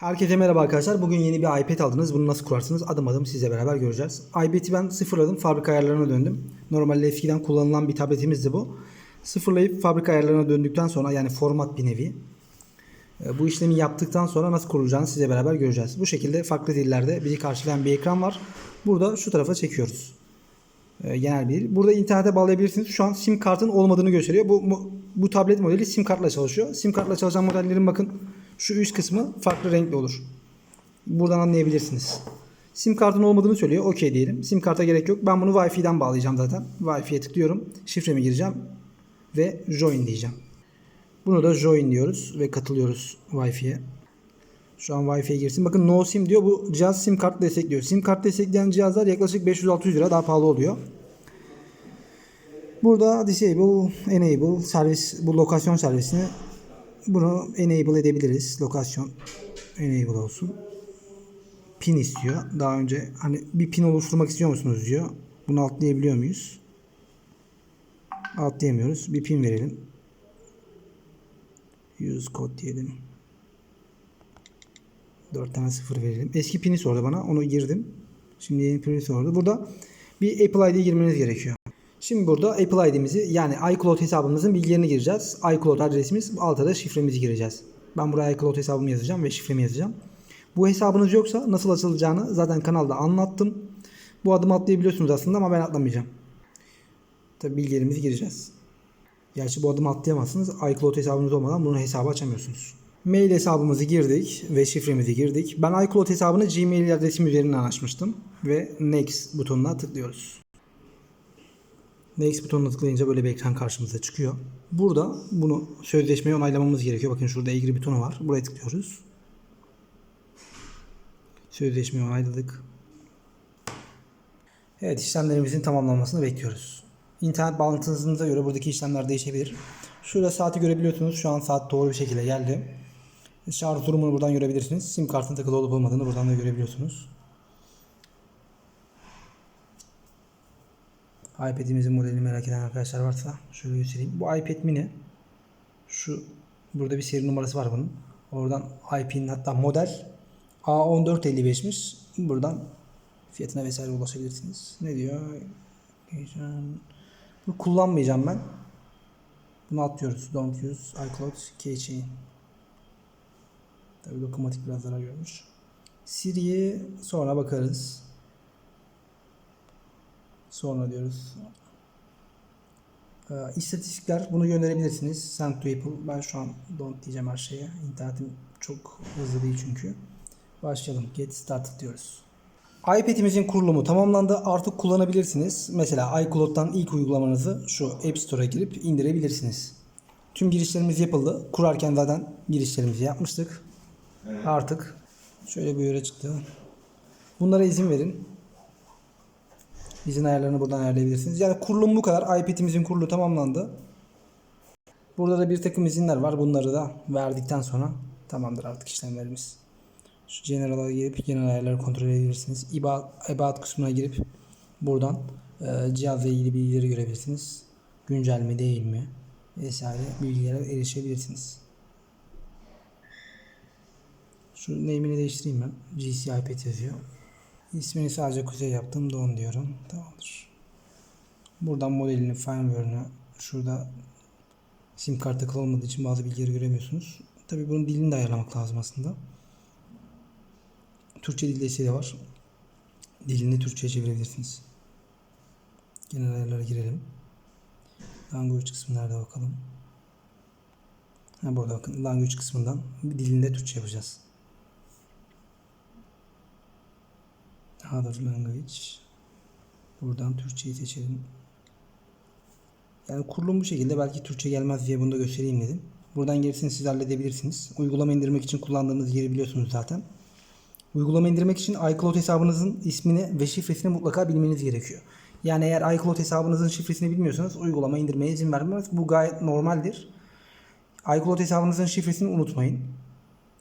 Herkese merhaba arkadaşlar. Bugün yeni bir iPad aldınız. Bunu nasıl kurarsınız? Adım adım sizle beraber göreceğiz. iPad'i ben sıfırladım. Fabrika ayarlarına döndüm. Normalde eskiden kullanılan bir tabletimizdi bu. Sıfırlayıp fabrika ayarlarına döndükten sonra yani format bir nevi. e, Bu işlemi yaptıktan sonra nasıl kurulacağını size beraber göreceğiz. Bu şekilde farklı dillerde bizi karşılayan bir ekran var. Burada şu tarafa çekiyoruz. E, genel bir. Burada internete bağlayabilirsiniz. Şu an sim kartın olmadığını gösteriyor. Bu, bu, bu tablet modeli sim kartla çalışıyor. Sim kartla çalışan modellerin bakın şu üst kısmı farklı renkli olur. Buradan anlayabilirsiniz. Sim kartın olmadığını söylüyor. Okey diyelim. Sim karta gerek yok. Ben bunu Wi-Fi'den bağlayacağım zaten. Wi-Fi'ye tıklıyorum. Şifremi gireceğim. Ve join diyeceğim. Bunu da join diyoruz ve katılıyoruz Wi-Fi'ye. Şu an Wi-Fi'ye girsin. Bakın no sim diyor. Bu cihaz sim kart destekliyor. Sim kart destekleyen cihazlar yaklaşık 500-600 lira daha pahalı oluyor. Burada disable, enable servis, bu lokasyon servisini bunu enable edebiliriz. Lokasyon enable olsun. Pin istiyor. Daha önce hani bir pin oluşturmak istiyor musunuz diyor. Bunu atlayabiliyor muyuz? Atlayamıyoruz. Bir pin verelim. Use code diyelim. 4 tane sıfır verelim. Eski pini sordu bana. Onu girdim. Şimdi yeni pini sordu. Burada bir Apple ID girmeniz gerekiyor. Şimdi burada Apple ID'mizi yani iCloud hesabımızın bilgilerini gireceğiz. iCloud adresimiz altta da şifremizi gireceğiz. Ben buraya iCloud hesabımı yazacağım ve şifremi yazacağım. Bu hesabınız yoksa nasıl açılacağını zaten kanalda anlattım. Bu adımı atlayabiliyorsunuz aslında ama ben atlamayacağım. Tabi bilgilerimizi gireceğiz. Gerçi bu adımı atlayamazsınız. iCloud hesabınız olmadan bunu hesabı açamıyorsunuz. Mail hesabımızı girdik ve şifremizi girdik. Ben iCloud hesabını Gmail adresim üzerinden açmıştım. Ve Next butonuna tıklıyoruz. Next butonuna tıklayınca böyle bir ekran karşımıza çıkıyor. Burada bunu sözleşmeyi onaylamamız gerekiyor. Bakın şurada ilgili butonu var. Buraya tıklıyoruz. Sözleşmeyi onayladık. Evet işlemlerimizin tamamlanmasını bekliyoruz. İnternet bağlantınıza göre buradaki işlemler değişebilir. Şurada saati görebiliyorsunuz. Şu an saat doğru bir şekilde geldi. Şarj durumunu buradan görebilirsiniz. Sim kartın takılı olup olmadığını buradan da görebiliyorsunuz. iPad'imizin modelini merak eden arkadaşlar varsa şöyle göstereyim. Bu iPad mini. Şu burada bir seri numarası var bunun. Oradan IP'nin hatta model A1455'miş. Buradan fiyatına vesaire ulaşabilirsiniz. Ne diyor? Bunu kullanmayacağım ben. Bunu atlıyoruz. Don't use iCloud keychain. Tabii dokunmatik biraz zarar görmüş. Siri'ye sonra bakarız. Sonra diyoruz. Ee, istatistikler bunu gönderebilirsiniz. Send to Apple. Ben şu an don't diyeceğim her şeye. İnternetim çok hızlı değil çünkü. Başlayalım. Get started diyoruz. iPad'imizin kurulumu tamamlandı. Artık kullanabilirsiniz. Mesela iCloud'dan ilk uygulamanızı şu App Store'a girip indirebilirsiniz. Tüm girişlerimiz yapıldı. Kurarken zaten girişlerimizi yapmıştık. Artık şöyle bir yere çıktı. Bunlara izin verin. İzin ayarlarını buradan ayarlayabilirsiniz. Yani kurulum bu kadar. iPad'imizin kurulu tamamlandı. Burada da bir takım izinler var. Bunları da verdikten sonra tamamdır artık işlemlerimiz. Şu General'a girip genel ayarları kontrol edebilirsiniz. About kısmına girip buradan e, cihazla ilgili bilgileri görebilirsiniz. Güncel mi değil mi vesaire bilgilere erişebilirsiniz. Şu name'ini değiştireyim ben. GC iPad yazıyor. İsmini sadece kuzey yaptım. Don diyorum. Tamamdır. Buradan modelini, firmware'ını şurada sim kart takılı olmadığı için bazı bilgileri göremiyorsunuz. Tabi bunun dilini de ayarlamak lazım aslında. Türkçe dil desteği de var. Dilini Türkçe'ye çevirebilirsiniz. Genel ayarlara girelim. Language nerede bakalım. Ha burada bakın language kısmından dilinde Türkçe yapacağız. Other language. Buradan Türkçeyi seçelim. Yani kurulum bu şekilde. Belki Türkçe gelmez diye bunu da göstereyim dedim. Buradan gerisini siz halledebilirsiniz. Uygulama indirmek için kullandığınız yeri biliyorsunuz zaten. Uygulama indirmek için iCloud hesabınızın ismini ve şifresini mutlaka bilmeniz gerekiyor. Yani eğer iCloud hesabınızın şifresini bilmiyorsanız uygulama indirmeye izin vermez. Bu gayet normaldir. iCloud hesabınızın şifresini unutmayın.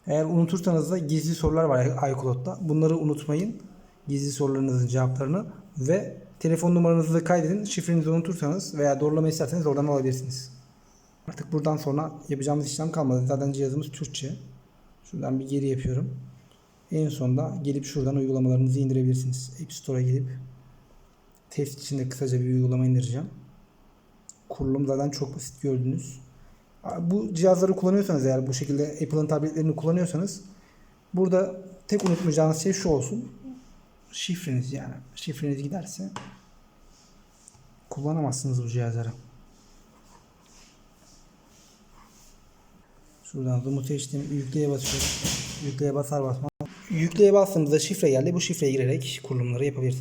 Eğer unutursanız da gizli sorular var iCloud'da. Bunları unutmayın. Gizli sorularınızın cevaplarını ve telefon numaranızı da kaydedin. Şifrenizi unutursanız veya doğrulama isterseniz oradan alabilirsiniz. Artık buradan sonra yapacağımız işlem kalmadı. Zaten cihazımız Türkçe. Şuradan bir geri yapıyorum. En sonunda gelip şuradan uygulamalarınızı indirebilirsiniz. App Store'a gelip test içinde kısaca bir uygulama indireceğim. Kurulum zaten çok basit gördünüz. Bu cihazları kullanıyorsanız eğer bu şekilde Apple'ın tabletlerini kullanıyorsanız burada tek unutmayacağınız şey şu olsun. Şifreniz yani. Şifreniz giderse kullanamazsınız bu cihazları. Şuradan zoom'u seçtim. Yükleye basıyorum. Yükleye basar basmaz. Yükleye bastığımızda şifre geldi. Bu şifreye girerek kurulumları yapabilirsiniz.